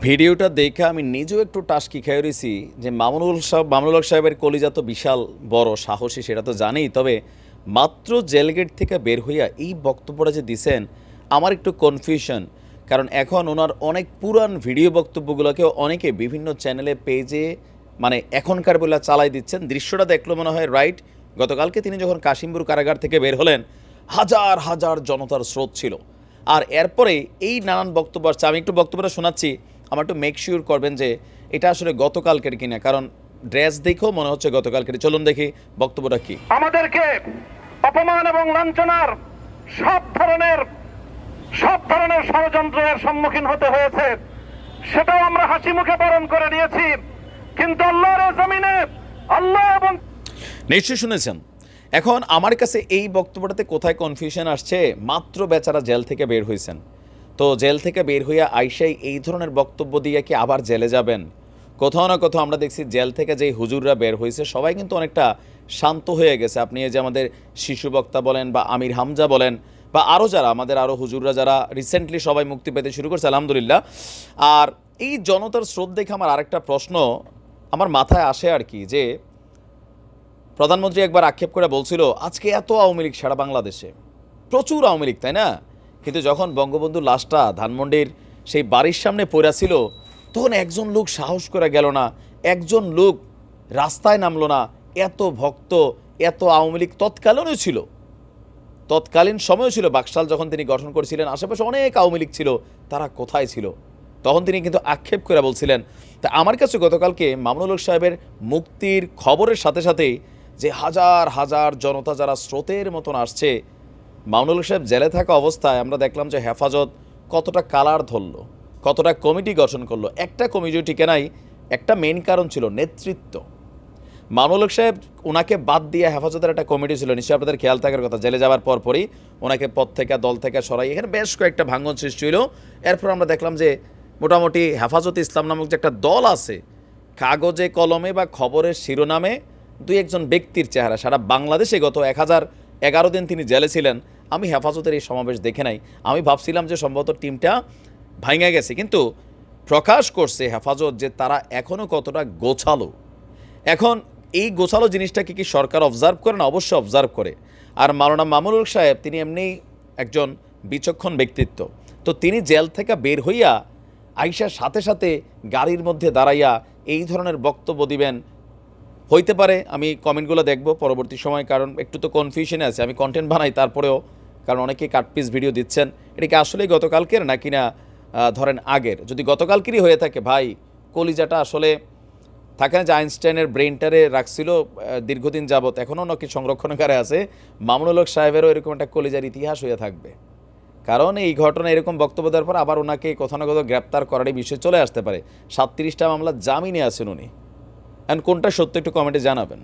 ভিডিওটা দেখে আমি নিজেও একটু টাস্কি খেয়ে রয়েছি যে মামুনুল সাহেব মামুনুল সাহেবের কলিজা তো বিশাল বড় সাহসী, সেটা তো জানেই। তবে মাত্র জেলগেট থেকে বের হইয়া এই বক্তব্যটা যে দিছেন, আমার একটু কনফিউশন কারণ এখন ওনার অনেক পুরান ভিডিও বক্তব্যগুলোকে অনেকে বিভিন্ন চ্যানেলে পেজে মানে এখনকার বলে চালাই দিচ্ছেন। দৃশ্যটা দেখল মনে হয় রাইট গতকালকে তিনি যখন কাশিমপুর কারাগার থেকে বের হলেন, হাজার হাজার জনতার স্রোত ছিল। আর এরপরে এই নানান বক্তব্য আসছে। আমি একটু বক্তব্যটা শোনাচ্ছি। আমার একটু মেক শিওর করবেন যে এটা আসলে গতকালকের কিনা কারণ ড্রেস দেখেও মনে হচ্ছে গতকালকের। চলুন দেখি বক্তব্যটা কি। আমাদেরকে অপমান এবং লাঞ্ছনার সব ধরনের সব ধরনের ষড়যন্ত্রের সম্মুখীন হতে হয়েছে। সেটাও আমরা হাসি মুখে বরণ করে নিয়েছি। কিন্তু আল্লাহর জমিনে আল্লাহ এবং নিশ্চয়ই শুনেছেন। এখন আমার কাছে এই বক্তব্যটাতে কোথায় কনফিউশন আসছে? মাত্র বেচারা জেল থেকে বের হয়েছেন। তো জেল থেকে বের হইয়া আইসাই এই ধরনের বক্তব্য দিয়ে কি আবার জেলে যাবেন? কোথাও না কোথাও আমরা দেখছি জেল থেকে যেই হুজুররা বের হয়েছে সবাই কিন্তু অনেকটা শান্ত হয়ে গেছে। আপনি এই যে আমাদের শিশু বক্তা বলেন বা আমির হামজা বলেন বা আরও যারা, আমাদের আরও হুজুররা যারা রিসেন্টলি সবাই মুক্তি পেতে শুরু করছে, আলহামদুলিল্লাহ। আর এই জনতার স্রোত দেখে আমার আরেকটা প্রশ্ন আমার মাথায় আসে আর কি, যে প্রধানমন্ত্রী একবার আক্ষেপ করে বলছিল, আজকে এত আওয়ামী লীগ সারা বাংলাদেশে। প্রচুর আওয়ামী লীগ, তাই না? কিন্তু যখন বঙ্গবন্ধু লাশটা ধানমন্ডির সেই বাড়ির সামনে পড়া ছিল, তখন একজন লোক সাহস করে গেল না। একজন লোক রাস্তায় নামলো না। এত ভক্ত, এত আওয়ামী লীগ তৎকালীনও ছিল। তৎকালীন সময়ও ছিল। বাকশাল যখন তিনি গঠন করেছিলেন, আশেপাশে অনেক আওয়ামী লীগ ছিল। তারা কোথায় ছিল? তখন তিনি কিন্তু আক্ষেপ করে বলছিলেন, তা আমার কাছে গতকালকে মামুনুল সাহেবের মুক্তির খবরের সাথে সাথে যে হাজার হাজার জনতা যারা স্রোতের মতন আসছে মামুনুল সাহেব জেলে থাকা অবস্থায় আমরা দেখলাম যে হেফাজত কতটা কালার ধরলো, কতটা কমিটি গঠন করল। একটা কমিটি নাই, একটা মেন কারণ ছিল নেতৃত্ব। মামুল সাহেব ওনাকে বাদ দিয়ে হেফাজতের একটা কমিটি ছিল, নিশ্চয়ই আপনাদের খেয়াল থাকার কথা, জেলে যাওয়ার পর পরই ওনাকে পদ থেকে, দল থেকে সরাই। এখানে বেশ কয়েকটা ভাঙ্গন সৃষ্টি হলো এরপর আমরা দেখলাম যে মোটামুটি হেফাজত ইসলাম নামক যে একটা দল আছে, কাগজে, কলমে বা খবরের শিরোনামে দুই একজন ব্যক্তির চেহারা, সারা বাংলাদেশে গত এক হাজার এগারো দিন তিনি জেলে ছিলেন। আমি হেফাজতের এই সমাবেশ দেখে নাই। আমি ভাবছিলাম যে সম্ভবত টিমটা ভাঙে গেছে। কিন্তু প্রকাশ করছে হেফাজত যে তারা এখনও কতটা গোছালো। এখন এই গোছালো জিনিসটাকে কি সরকার অবজার্ভ করে না অবশ্যই অবজার্ভ করে? আর মাওলানা মামুনুল সাহেব, তিনি এমনি একজন বিচক্ষণ ব্যক্তিত্ব। তো তিনি জেল থেকে বের হইয়া আইসার সাথে সাথে গাড়ির মধ্যে দাঁড়াইয়া এই ধরনের বক্তব্য দিবেন হইতে পারে, আমি কমেন্টগুলো দেখব পরবর্তী সময়, কারণ একটু তো কনফিউশনে আছে। আমি কন্টেন্ট বানাই তারপরেও, কারণ অনেকে কাটপিস ভিডিও দিচ্ছেন। এটা কি আসলেই গতকালকের, নাকি না ধরেন আগের? যদি গতকালকেরই হয়ে থাকে, ভাই, কলিজাটা আসলে থাকে না যে আইনস্টাইনের ব্রেনটারে রাখছিল দীর্ঘদিন যাবৎ, এখনও নাকি সংরক্ষণকারে আছে। মামুনুল হক সাহেবেরও এরকম একটা কলিজার ইতিহাস হয়ে থাকবে। কারণ এই ঘটনা, এরকম বক্তব্য দেওয়ার পর আবার ওনাকে কোথাও না কোথাও গ্রেপ্তার করারই বিষয় চলে আসতে পারে। সাতত্রিশটা মামলা জামিনে আছেন উনি। অ্যান্ড কোনটা সত্য একটু কমেন্টে জানাবেন।